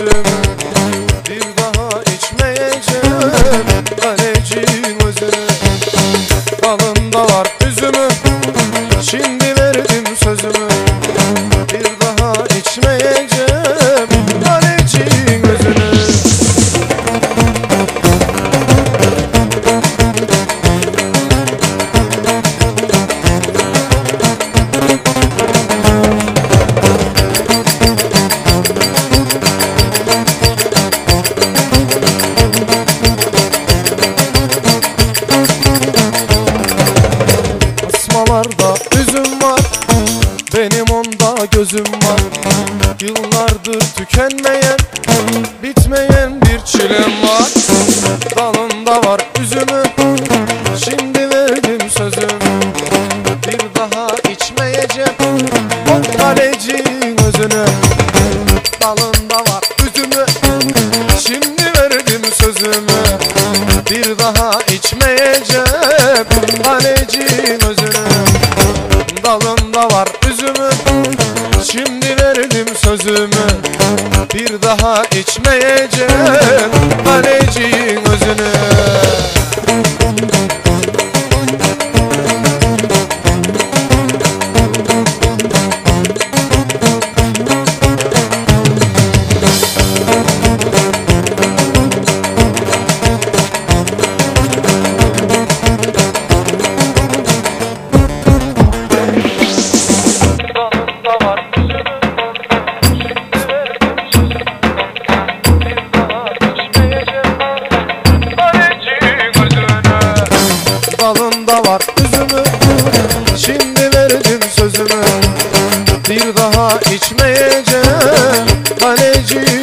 Blue. Sözüm var. Benim onda gözüm var. Yıllardır tükenmeyen Bitmeyen bir çilem var. Dalında var üzümü Şimdi verdim sözümü Bir daha içmeyeceğim. O kalecinin özünü. Dalında var üzümü. Şimdi verdim sözümü. Bir daha içmeyeceğim Dalında var üzümü. Şimdi verdim sözümü. Bir daha içmeyeceğim. Kalecinin özünü you.